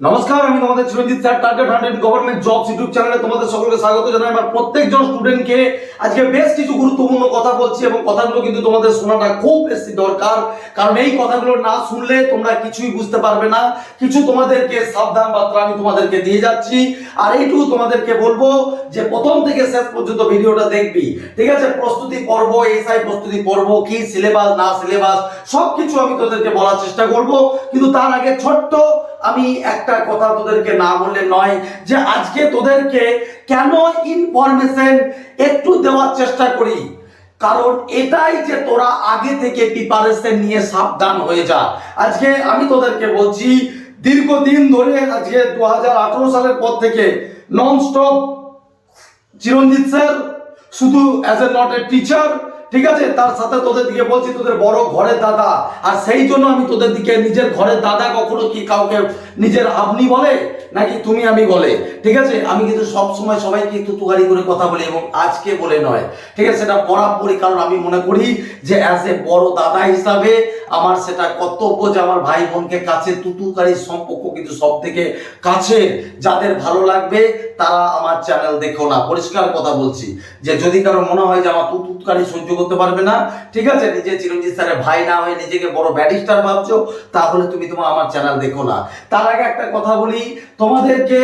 নমস্কার, আমি তোমাদের Chiranjit sir target hundred government jobs YouTube চ্যানেলে তোমাদের সকলকে স্বাগত জানাই। আমার প্রত্যেকজন স্টুডেন্টকে আজকে বেশ কিছু গুরুত্বপূর্ণ কথা বলছি এবং কথাগুলো কিন্তু তোমাদের শোনাটা খুব বেশি দরকার। কারণ এই কথাগুলো না শুনলে তোমরা কিছুই বুঝতে পারবে না। কিছু তোমাদেরকে সাবধান বার্তা আমি তোমাদেরকে দিয়ে যাচ্ছি। আর এইটুকু তোমাদেরকে বলব যে প্রথম থেকে শেষ পর্যন্ত ভিডিওটা দেখবি। ঠিক আছে, প্রস্তুতি পর্ব, এসআই প্রস্তুতি পর্ব, কি সিলেবাস না সিলেবাস সব কিছু আমি তোদেরকে বলার চেষ্টা করব। কিন্তু তার আগে ছোট্ট আমি একটা কথা তোদেরকে না বললে নয় যে আজকে তোদেরকে কেন ইনফরমেশন একটু দেওয়ার চেষ্টা করি? কারণ এটাই যে তোরা আগে থেকে প্রিপারেশন নিয়ে সাবধান হয়ে যা। আজকে আমি তোদেরকে বলছি, দীর্ঘদিন ধরে আজকে দু হাজার আঠারো সালের পর থেকে নন স্টপ চিরঞ্জিত স্যার শুধু as a not a teacher ঠিক আছে? তার সাথে তোদের দিকে বলছি, তোদের বড় ঘরের দাদা। আর সেই জন্য আমি তোদের দিকে নিজের ঘরের দাদা কখনো কি কাউকে নিজের আপনি বলে নাকি তুমি আমি বলে ঠিক আছে? আমি কিন্তু সব সময় সবাইকে একটু তুগারি করে কথা বলি এবং আজকে বলে নয়। ঠিক আছে? সেটা বরাবরই কারণ আমি মনে করি যে অ্যাজ এ বড় দাদা হিসাবে আমার সেটা কর্তব্য যে আমার ভাই বোনকে কাছে তুতুকারীর সম্পর্ক কিন্তু সব থেকে কাছে যাদের ভালো লাগবে, তারা আমার চ্যানেল দেখো না। পরিষ্কার কথা বলছি যে যদি কারও মনে হয় যে আমার তুতুকারী সহ্য করতে পারবে না, ঠিক আছে? নিজে চিরঞ্জিত স্যারের ভাই না হয়ে নিজেকে বড় ব্যারিস্টার ভাবছ, তাহলে তুমি তোমার আমার চ্যানেল দেখো না। তার আগে একটা কথা বলি তোমাদেরকে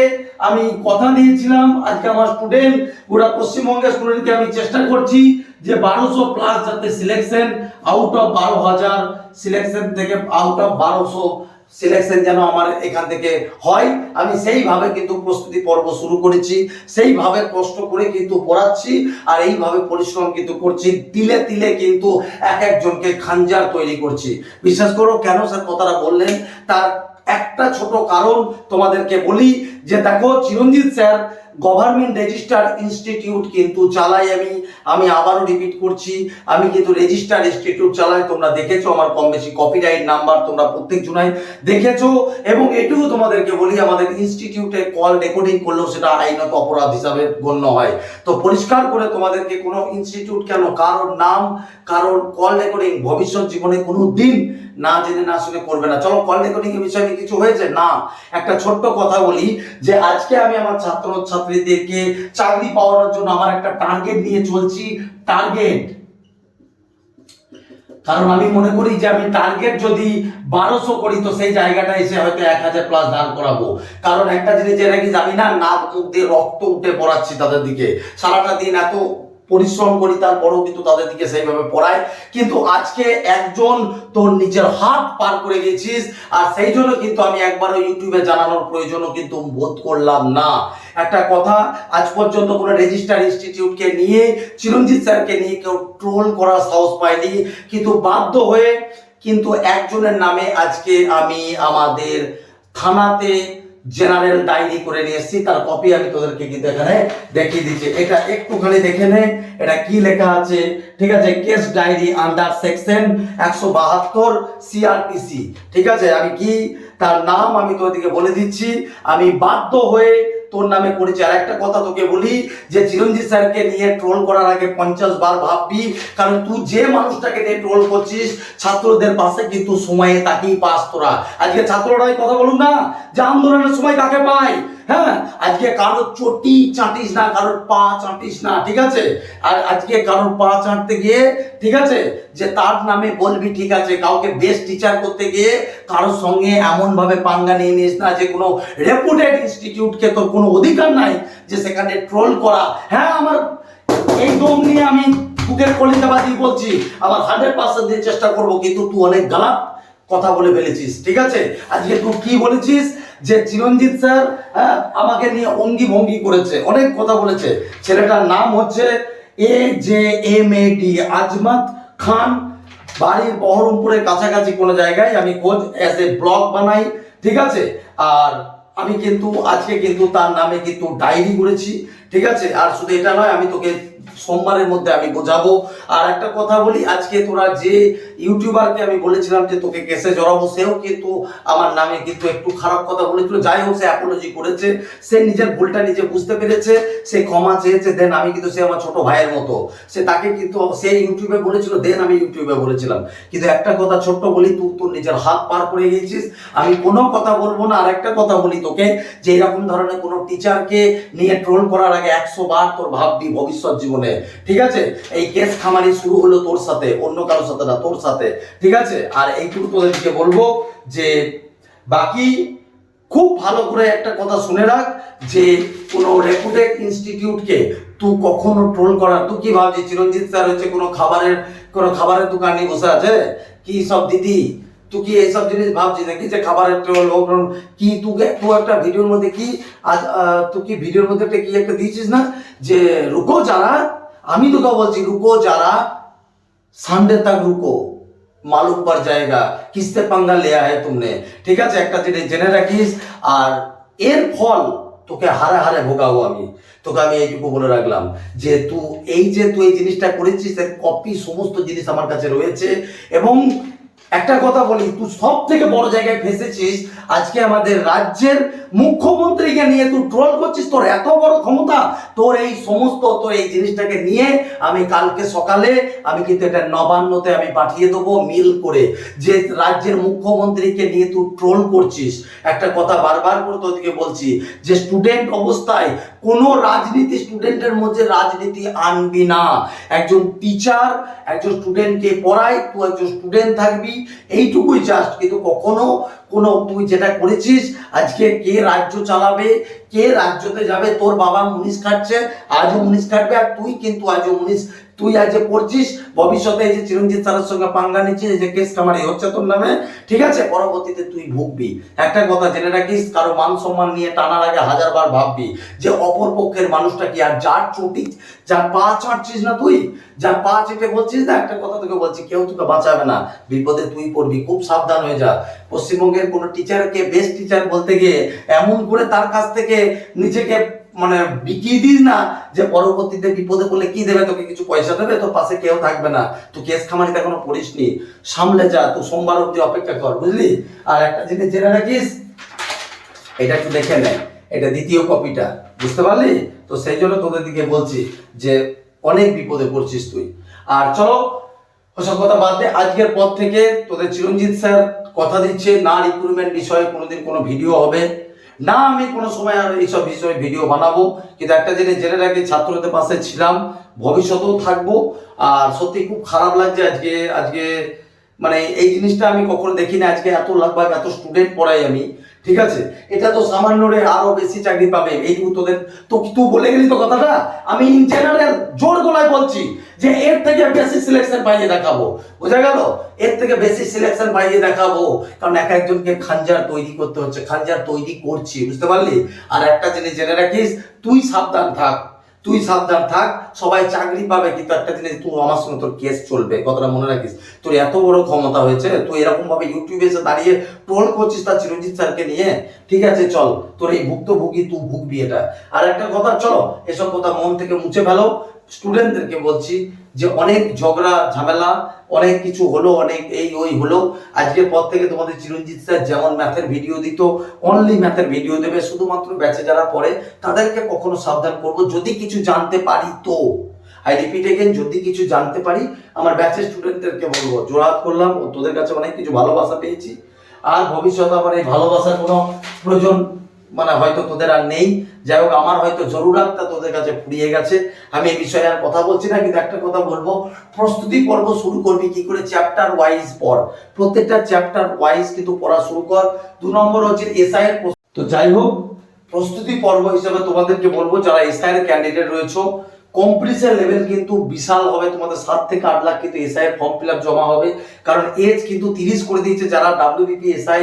আমি কথা দিয়েছিলাম। আজকে আমার স্টুডেন্ট গোটা পশ্চিমবঙ্গের স্টুডেন্টকে আমি চেষ্টা করছি যে বারোশো প্লাস যাতে সিলেকশন আউট অফ বারো হাজার সিলেকশন থেকে আউট অফ বারোশো সিলেকশন যেন আমার এখান থেকে হয়। আমি সেইভাবে কিন্তু প্রস্তুতি পর্ব শুরু করেছি, সেইভাবে কষ্ট করে কিন্তু পড়াচ্ছি আর এইভাবে পরিশ্রম কিন্তু করছি। তিলে তিলে কিন্তু এক একজনকে খাঞ্জার তৈরি করছি। বিশ্বাস করো কেন স্যার কথাটা বললেন? তার একটা ছোট কারণ তোমাদেরকে বলি যে দেখো, Chiranjit sir government register institute কিন্তু চালাই আমি আমি আবারও রিপিট করছি, আমি কিন্তু রেজিস্টার ইনস্টিটিউট চালাই, তোমরা দেখেছ আমার কম বেশি কপিরাইট নাম্বার তোমরা প্রত্যেক জনাই দেখেছ, এবং এটুকু তোমাদেরকে বলি, আমাদের ইনস্টিটিউটে কল রেকর্ডিং করলেও সেটা আইনত অপরাধ হিসাবে গণ্য হয়। তো পরিষ্কার করে তোমাদেরকে কোনো ইনস্টিটিউট কেন, কারোর নাম, কারোর কল রেকর্ডিং ভবিষ্যৎ জীবনে কোনো দিন না জেনে, না শুনে করবে না। চলো কল রেকর্ডিং এর বিষয়ে কিছু হয়েছে? না। একটা ছোট্ট কথা বলি যে, আজকে আমি আমার ছাত্র ছাত্রীদেরকে চাকরি পাওয়ানোর জন্য আমার একটা টার্গেট নিয়ে চলছি। টার্গেট কারণ আমি মনে করি যে, আমি টার্গেট যদি বারোশো করি তো সেই জায়গাটা এসে হয়তো এক হাজার প্লাস দান করাবো। কারণ একটা জিনিস যে নাকি জানি না, নাক মুখ দিয়ে রক্ত উঠে পড়াচ্ছি তাদের দিকে। সারাটা দিন এত পরিশ্রম করি, তারপরেও কিন্তু তাদের দিকে সেইভাবে পড়ায়। কিন্তু আজকে একজন তোর নিজের হাত পার করে গেছিস, আর সেই জন্য কিন্তু আমি একবারও ইউটিউবে জানানোর প্রয়োজনও কিন্তু বোধ করলাম না। একটা কথা, আজ পর্যন্ত কোনো রেজিস্টার ইনস্টিটিউটকে নিয়ে, চিরঞ্জিত স্যারকে নিয়ে কেউ ট্রোল করার সাহস পায়নি। কিন্তু বাধ্য হয়ে কিন্তু একজনের নামে আজকে আমি আমাদের থানাতে জেনারেল ডায়েরি করে নিয়ে এসেছি, তার কপি আমি তোদেরকে কিন্তু এখানে দেখিয়ে দিচ্ছি। এটা একটুখানি দেখে নে, এটা কি লেখা আছে? ঠিক আছে কেস ডায়েরি আন্ডার সেকশন একশো বাহাত্তর সিআরপিসি ঠিক আছে, আমি কি? তার নাম আমি তোদেরকে বলে দিচ্ছি। আমি বাধ্য হয়ে তোর নামে করেছি। আর একটা কথা তোকে বলি, যে চিরঞ্জিত স্যারকে নিয়ে ট্রোল করার আগে পঞ্চাশ বার ভাববি, কারণ তুই যে মানুষটাকে নিয়ে ট্রোল করছিস, ছাত্রদের পাশে কিন্তু সময়ে তাকেই পাস তোরা। আজকে ছাত্ররাই কথা বলুন না, যে আন্দোলনের সময় তাকে পায়? হ্যাঁ আজকে কারোর চটি চাটিস না কারোর পা চাটিস না, ঠিক আছে? আর আজকে কারোর পা চাটতে গিয়ে, ঠিক আছে? যে তার নামে বলবি, ঠিক আছে? কাউকে বেস্ট টিচার করতে গিয়ে কারোর সঙ্গে এমন ভাবে পাঙ্গা নিয়ে নিস না যে কোনো রেপুটেড ইনস্টিটিউটকে তোর কোনো অধিকার নাই যে সেখানে ট্রোল করা। হ্যাঁ আমার এই দম নিয়ে আমি বুকের কলিতাবাদি বলছি আমার হান্ড্রেড পার্সেন্ট দিয়ে চেষ্টা করব, কিন্তু তুই অনেক গালাত কথা বলে ফেলেছিস, ঠিক আছে? আজকে তুই কি বলেছিস? যে চিরঞ্জিত স্যার হ্যাঁ, আমাকে নিয়ে অঙ্গি ভঙ্গি করেছে অনেক কথা বলেছে। ছেলেটার নাম হচ্ছে এ জে এম এ টি আজমাত খান। বাড়ির বহরমপুরের কাছাকাছি কোনো জায়গায় আমি খোঁজ অ্যাজ এ ব্লগ বানাই ঠিক আছে? আর আমি কিন্তু আজকে কিন্তু তার নামে কিন্তু ডায়েরি করেছি। ঠিক আছে? আর শুধু এটা নয়, আমি তোকে সোমবারের মধ্যে আমি বোঝাবো। আর একটা কথা বলি, আজকে তোরা যে ইউটিউবারকে আমি বলেছিলাম যে তোকে কেসে জড়াবো, সেও কিন্তু আমার নামে কিন্তু একটু খারাপ কথা বলেছিল। যাই হোক, সে অ্যাপোলজি করেছে। সে নিজের ভুলটা নিজে বুঝতে পেরেছে। সে ক্ষমা চেয়েছে দেন আমি কিন্তু সে আমার ছোট ভাইয়ের মতো। সে তাকে কিন্তু সে ইউটিউবে বলেছিল দেন আমি ইউটিউবে বলেছিলাম। কিন্তু একটা কথা ছোট্ট বলি, তুই তোর নিজের হাত পার করে গিয়েছিস আমি কোনো কথা বলব না। আর একটা কথা বলি তোকে, যে এরকম ধরনের কোনো টিচারকে নিয়ে ট্রোল করার আগে একশো বার তোর ভাববি ভবিষ্যৎ জীবনে। ঠিক আছে? এই কেস খামারি শুরু হলো তোর সাথে, অন্য কারোর সাথে না, তোর সাথে। ঠিক আছে? আর এইটুকু তোদেরকে বলব যে, বাকি খুব ভালো করে একটা কথা শুনে রাখ যে, কোনো রেপুটেড ইনস্টিটিউটকে তুই কখনো ট্রোল করার তুই কি ভাবছিস? চিরঞ্জিত স্যার হচ্ছে কোনো খাবারের কোনো খাবারের দোকান বসে আছে? কি সব দিদি? তুই কি এইসব জিনিস ভাবছিস নাকি যে খাবারের ট্রেল হোক কি তুকে তুই একটা ভিডিওর মধ্যে কি আজ তুই কি ভিডিওর মধ্যে একটা কি একটা দিয়েছিস না? যে রুকো যারা, আমি তোকে বলছি রুকো যারা, সানডে তাক রুকো, মালুক পর জায়গা, কিস্তে পাঙ্গা লে আয় তুমনে। ঠিক আছে, একটা জিনিস জেনে রাখিস, আর এর ফল তোকে হারে হারে ভোগাবো আমি। তোকে আমি এইটুকু বলে রাখলাম। যে তুই এই যে তুই এই জিনিসটা করেছিস, এর কপি সমস্ত জিনিস আমার কাছে রয়েছে, এবং একটা কথা বলি, তুই সব থেকে বড় জায়গায় ফেসেছিস আজকে আমাদের রাজ্যের মুখ্যমন্ত্রীকে নিয়ে তুই ট্রোল করছিস, তোর এত বড় ক্ষমতা, তোর এই সমস্ত, তোর এই জিনিসটাকে নিয়ে আমি কালকে সকালে আমি কিন্তু এটা নবান্নতে আমি পাঠিয়ে দেবো মিল করে, যে রাজ্যের মুখ্যমন্ত্রীকে নিয়ে তুই ট্রোল করছিস। একটা কথা বারবার করে তোদেরকে বলছি, যে স্টুডেন্ট অবস্থায় কোনো রাজনীতি স্টুডেন্টের মধ্যে রাজনীতি আনবি না। একজন টিচার একজন স্টুডেন্টকে পড়াই, তুই একজন স্টুডেন্ট থাকবি। এইটুকুই জাস্ট কিন্তু কখনো কোনো, তুই যেটা করেছিস, আজকে কে রাজ্য চালাবে, কে রাজ্যতে যাবে, তোর বাবা মুনিশ কাটছে আজও মুনিশ কাটবে আর তুই কিন্তু আজও মুনিশ তুই আজ পড়ছিস, ভবিষ্যতে এই যে চিরঞ্জিত স্যারের সঙ্গে পাঙ্গা নিচ্ছিস, এই যে কেস কামারি হচ্ছে তোর নামে? ঠিক আছে, পরবর্তীতে তুই ভুগবি। একটা কথা জেনে রাখিস, কারও মান সম্মান নিয়ে টানার আগে হাজারবার ভাববি যে অপর পক্ষের মানুষটা কি আর যার চটি, যার পা ছাড়ছিস না তুই? যার পা চেটে বলছিস না? একটা কথা তোকে বলছি, কেউ তোকে বাঁচাবে না। বিপদে তুই পড়বি, খুব সাবধান হয়ে যা। পশ্চিমবঙ্গের কোনো টিচারকে বেস্ট টিচার বলতে গিয়ে এমন করে তার কাছ থেকে নিজেকে মানে বিকিয়ে দিস না যে পরবর্তীতে বিপদে পড়লে কি দেবে? তোকে কিছু পয়সা দেবে? তোর পাশে কেউ থাকবে না। তুই কেস খামারিতে এখনও পড়িসনি সামলে যা, তুই সোমবার অব্দি অপেক্ষা কর, বুঝলি? আর একটা জিনিস জেনে রাখিস, এটা একটু দেখে নে। এটা দ্বিতীয় কপিটা, বুঝতে পারলি? তো সেই জন্য তোদের দিকে বলছি যে অনেক বিপদে পড়ছিস তুই। আর চলো, ওসব কথা বাদ দে। আজকের পর থেকে তোদের চিরঞ্জিত স্যার কথা দিচ্ছে। না রিক্রুটমেন্ট বিষয়ে কোনোদিন কোনো ভিডিও হবে। না, আমি কোনো সময় আর এইসব বিষয়ে ভিডিও বানাবো। কিন্তু একটা জিনিস জেনে রাখি, ছাত্রদের পাশে ছিলাম, ভবিষ্যতেও থাকব। আর সত্যি খুব খারাপ লাগছে আজকে আজকে মানে এই জিনিসটা আমি কখনো দেখিনি। আজকে এত লাগবে এত স্টুডেন্ট পড়াই আমি। ঠিক আছে? এটা তো সামান্য রে আরও বেশি চাকরি পাবে। এই তোদের তো তুই বলে গেলি তো কথাটা? আমি ইন জেনারেল জোর গলায় বলছি যে এর থেকে বেশি সিলেকশন পাইয়ে দেখাবো। বোঝা গেল? এর থেকে বেশি সিলেকশন পাইয়ে দেখাবো। কারণ এক একজনকে খাঞ্জার তৈরি করতে হচ্ছে, খাঞ্জার তৈরি করছি, বুঝতে পারলি? আর একটা জিনিস জেনে রাখিস, তুই সাবধান থাক। তুই সাবধান থাক, সবাই চাকরি পাবে, কিন্তু একটা জিনিস, তুই আমার সঙ্গে তোর কেস চলবে। কথাটা মনে রাখিস। তোর এত বড় ক্ষমতা হয়েছে, তুই এরকম ভাবে ইউটিউবে এসে দাঁড়িয়ে ট্রোল করছিস তার চিরঞ্জিত স্যারকে নিয়ে? ঠিক আছে, চল। তোর এই ভুক্তভোগী, তুই ভুগবি এটা। আর একটা কথা, চলো, এসব কথা মন থেকে মুছে ফেলো। স্টুডেন্টদেরকে বলছি যে অনেক ঝগড়া, ঝামেলা, অনেক কিছু হলো, অনেক এই, ওই হলো। আজকের পর থেকে তোমাদের চিরঞ্জিত স্যার যেমন ম্যাথের ভিডিও দিত অনলি ম্যাথের ভিডিও দেবে। শুধুমাত্র ব্যাচে যারা পড়ে, তাদেরকে কখনো সাবধান করব। যদি কিছু জানতে পারি তো। আই রিপিট এগেন যদি কিছু জানতে পারি, আমার ব্যাচের স্টুডেন্টদেরকে বলব। জোড়াত করলাম, ও তোদের কাছে অনেক কিছু ভালোবাসা পেয়েছি। আর ভবিষ্যতে আমার এই ভালোবাসার কোনো প্রয়োজন মানে হয়তো তোদের আর নেই। যাই হোক, আমার হয়তো জরুরাতটা তোদের কাছে ফুরিয়ে গেছে। আমি এই বিষয়ে আর কথা বলছি না, কিন্তু একটা কথা বলব। প্রস্তুতি পর্ব শুরু করবি কি করে? চ্যাপ্টার ওয়াইজ পড়। প্রত্যেকটা চ্যাপ্টার ওয়াইজ কিন্তু পড়া শুরু কর। দু নম্বর হচ্ছে এসআই এর তো যাই হোক, প্রস্তুতি পর্ব হিসেবে তোমাদেরকে বলব, যারা এসআই এর ক্যান্ডিডেট রয়েছে কম্পিটিশন লেভেল কিন্তু বিশাল হবে। তোমাদের সাত থেকে আট লাখ কিন্তু এসআই এর ফর্ম ফিল আপ জমা হবে। কারণ এজ কিন্তু তিরিশ করে দিয়েছে যারা ডাব্লিউবিপি এসআই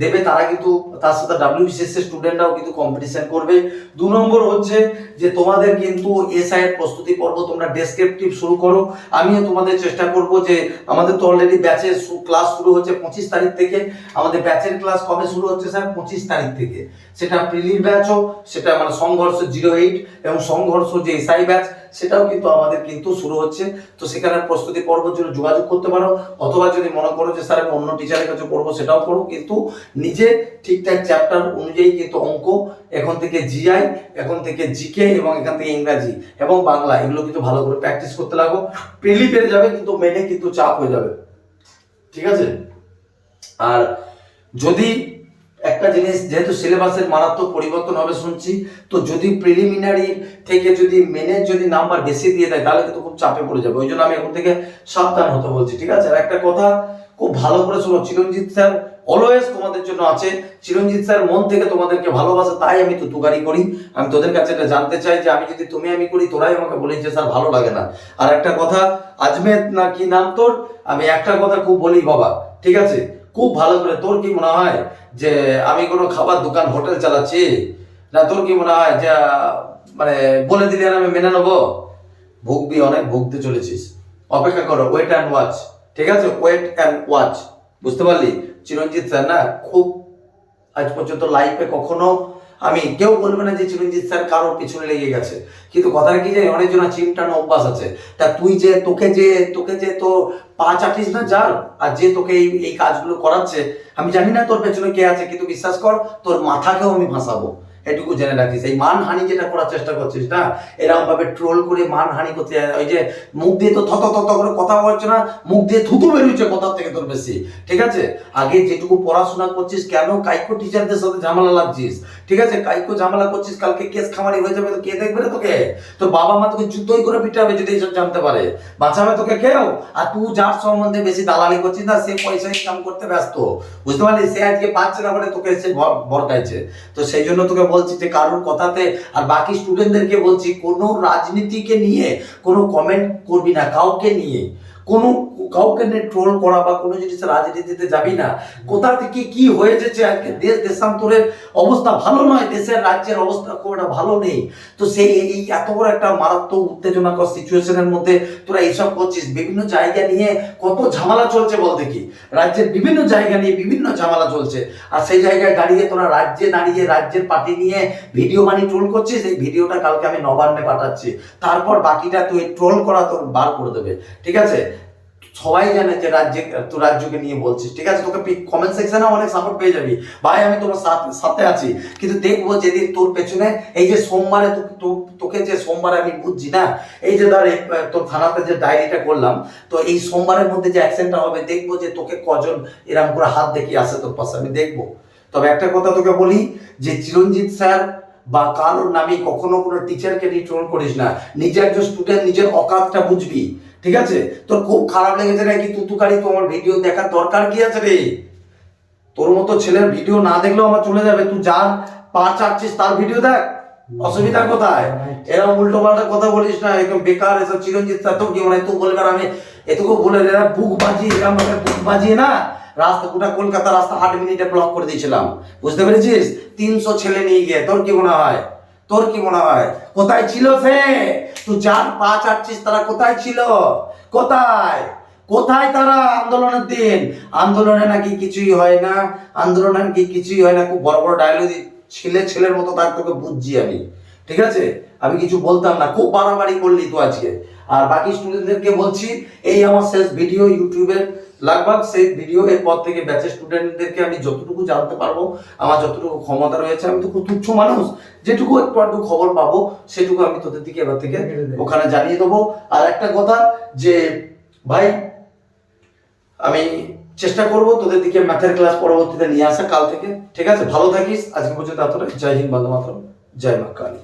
দেবে, তারা কিন্তু তার সাথে ডাব্লিউবিসিএস এর স্টুডেন্টরাও কিন্তু কম্পিটিশন করবে। দু নম্বর হচ্ছে যে তোমাদের কিন্তু এসআই এর প্রস্তুতি পর্ব তোমরা ডেসক্রিপটিভ শুরু করো। আমিও তোমাদের চেষ্টা করব যে আমাদের তো অলরেডি ব্যাচের ক্লাস শুরু হচ্ছে পঁচিশ তারিখ থেকে। আমাদের ব্যাচের ক্লাস কবে শুরু হচ্ছে স্যার পঁচিশ তারিখ থেকে। সেটা প্রিলির ব্যাচ হোক, সেটা মানে সংঘর্ষ জিরো এইট এবং সংঘর্ষ যে এসআই ব্যাচ সেটাও কিন্তু আমাদের কিন্তু শুরু হচ্ছে। তো সেখানে প্রস্তুতি পর্বের জন্য যোগাযোগ করতে পারো। অথবা যদি মনে করো যে স্যার আমি অন্য টিচারের কাছে পড়ব সেটাও করো। কিন্তু নিজে ঠিকঠাক চ্যাপ্টার অনুযায়ী কিন্তু অঙ্ক, এখন থেকে জিআই এখন থেকে জিকে এবং এখান থেকে ইংরাজি এবং বাংলা, এগুলো কিন্তু ভালো করে প্র্যাকটিস করতে লাগো। প্রিলি পেরে যাবে কিন্তু মেনে কিন্তু চাপ হয়ে যাবে। ঠিক আছে? আর যদি একটা জিনিস, যেহেতু সিলেবাসের মারাত্মক পরিবর্তন হবে শুনছি, তো যদি প্রিলিমিনারি থেকে যদি মেনে যদি নাম্বার বেশি দিয়ে দেয়, তাহলে কিন্তু খুব চাপে পড়ে যাবে। ওই জন্য আমি এখন থেকে সাবধান হতে বলছি। ঠিক আছে? আর একটা কথা খুব ভালো করে শোনো, চিরঞ্জিত স্যার অলওয়েজ তোমাদের জন্য আছে। চিরঞ্জিত স্যার মন থেকে তোমাদেরকে ভালোবাসে, তাই আমি তো তুগারি করি। আমি তোদের কাছে এটা জানতে চাই যে আমি যদি তুমি আমি করি, তোরাই আমাকে বলিস যে স্যার ভালো লাগে না। আর একটা কথা আজমেদ না কি নাম তোর? আমি একটা কথা খুব বলি বাবা, ঠিক আছে? খুব ভালো করে, তোর কি মনে হয় যে আমি কোনো খাবার দোকান, হোটেল চালাচ্ছি? না, তোর কি মনে হয় যে মানে বলে দিলে আর আমি মেনে নেব? ভুগবি, অনেক ভুগতে চলেছিস। অপেক্ষা করো ওয়েট অ্যান্ড ওয়াচ ঠিক আছে? ওয়েট অ্যান্ড ওয়াচ বুঝতে পারলি? চিরঞ্জিত স্যার না খুব আজ পর্যন্ত লাইফে কখনো আমি কেউ বলবে না যে চিরঞ্জিত স্যার কারোর পিছনে লেগে গেছে। কিন্তু কথাটা কি জানি অনেকজনের চিমটানো অভ্যাস আছে। তা তুই যে তোকে যে তোকে যে তো পা চাটিস না, যার, আর যে তোকে এই এই কাজগুলো করাচ্ছে, আমি জানি না তোর পেছনে কে আছে, কিন্তু বিশ্বাস কর, তোর মাথাকেও আমি ভাসাবো। এটুকু জেনে রাখিস। এই মানহানি যেটা করার চেষ্টা করছিস না এরকম ভাবে ট্রোল করে মানহানি করতে ওই যে মুখ দিয়ে তো থত থত করে কথা বলছে না, মুখ দিয়ে থুতু বেরোচ্ছে কথার থেকে তোর বেশি? ঠিক আছে? আগে যেটুকু পড়াশোনা করছিস, কেন কাইকো টিচারদের সাথে ঝামেলা লাগছিস? ঠিক আছে? কাইকো ঝামেলা করছিস, কালকে কেস খামারি হয়ে যাবে, তো কে দেখবে রে তোকে? তোর বাবা মা তোকে জুতোই করে পিটাবে যদি এইসব জানতে পারে। বাঁচাবে তোকে কেউ? আর তুই যার সম্বন্ধে বেশি দালালি করছিস না, সে পয়সা ইনকাম করতে ব্যস্ত। বুঝতে পারলি? সে আজকে পাচ্ছে না বলে তোকে এসে ভর- ভরকাইছে তো সেই জন্য তোকে বলছি যে কারোর কথাতে আর বাকি স্টুডেন্টদেরকে বলছি, কোনো রাজনীতিকে নিয়ে কোনো কমেন্ট করবি না, কাউকে নিয়ে। কোনো কাউকে নিয়ে ট্রোল করা বা কোনো জিনিস রাজনীতিতে যাবি না। কোথা থেকে কি হয়ে যাচ্ছে? আজকে দেশ দেশান্তরের অবস্থা ভালো নয়, দেশের রাজ্যের অবস্থা খুব একটা ভালো নেই। তো সেই এই এত বড় একটা মারাত্মক উত্তেজনাকর সিচুয়েশনের মধ্যে তোরা এইসব করছিস। বিভিন্ন জায়গা নিয়ে কত ঝামেলা চলছে বল দেখি। রাজ্যের বিভিন্ন জায়গা নিয়ে বিভিন্ন ঝামেলা চলছে। আর সেই জায়গায় দাঁড়িয়ে তোরা রাজ্যে দাঁড়িয়ে রাজ্যের পার্টি নিয়ে ভিডিও বানি ট্রোল করছিস? এই ভিডিওটা কালকে আমি নবান্নে পাঠাচ্ছি। তারপর বাকিটা তুই ট্রোল করা তোর বার করে দেবে। ঠিক আছে? সবাই জানে যে রাজ্যে তুই রাজ্যকে নিয়ে বলছিস, ঠিক আছে? তোকে কমেন্ট সেকশনে অনেক সাপোর্ট পেয়ে যাবি। ভাই, আমি তোমার সাথে আছি, কিন্তু দেখব যেদিন তোর পেছনে, এই যে সোমবারে তো- তো- তোকে যে সোমবারে আমি বুঝছি না, এই যে ধর তোর থানাতে যে ডায়েরিটা করলাম, তো এই সোমবারের মধ্যে যে অ্যাকশনটা হবে, দেখব যে তোকে কজন এরম করে হাত দেখিয়ে আসে তোর পাশে, আমি দেখব। তবে একটা কথা তোকে বলি, যে চিরঞ্জিত স্যার বা কারোর নামে কখনো কোনো টিচারকে নিয়ে ট্রোল করিস না। নিজে একজন স্টুডেন্ট নিজের অকাতটা বুঝবি। ঠিক আছে? তোর খুব খারাপ লেগেছে নাকি তুতুকারি তোমার ভিডিও দেখার দরকার কি আছে রে? তোর মতো ছেলের ভিডিও না দেখলেও আমার চলে যাবে। তুই যার পা চাচ্ছিস তার ভিডিও দেখ। অসুবিধা কোথায়? এরকম উল্টো পাল্টা কথা বলিস না একদম বেকার, এসব চিরঞ্জিত স্যার তো কি মানে তুই বলবে আমি এটুকু বলে এরা বুক বাজিয়ে এরকম ভাবে বুক বাজিয়ে না, রাস্তা, গোটা কলকাতা রাস্তা আট মিনিটে ব্লক করে দিয়েছিলাম। বুঝতে পেরেছিস? তিনশো ছেলে নিয়ে গিয়ে, তোর কি মনে হয়? তোর কি মনে হয়? কোথায় ছিল সে? তুই যার পা চাচ্ছিস তারা কোথায় ছিল? কোথায়? কোথায় তারা আন্দোলনের দিন? আন্দোলনে নাকি কিছুই হয় না। আন্দোলনে নাকি কিছুই হয় না। খুব বড় বড় ডায়লগ ছেলে ছেলের মতো তার তোকে বুঝছি আমি। ঠিক আছে? আমি কিছু বলতাম না। খুব বাড়াবাড়ি করলি তো আজকে। আর বাকি স্টুডেন্টদেরকে বলছি, এই আমার শেষ ভিডিও ইউটিউবে লাগভাগ সেই ভিডিও এর পর থেকে ব্যাচের স্টুডেন্টদেরকে আমি যতটুকু জানতে পারব আমার যতটুকু ক্ষমতা রয়েছে আমি তো খুব তুচ্ছ মানুষ। যেটুকু একটু একটু খবর পাবো সেটুকু আমি তোদের দিকে এবার থেকে ওখানে জানিয়ে দেবো। আর একটা কথা যে ভাই আমি চেষ্টা করব তোদের দিকে ম্যাথের ক্লাস পরবর্তীতে নিয়ে আসা কাল থেকে। ঠিক আছে? ভালো থাকিস। আজকে পর্যন্ত এতটা জয় হিন্দ বন্দে মাতরম। জয় মা কালী।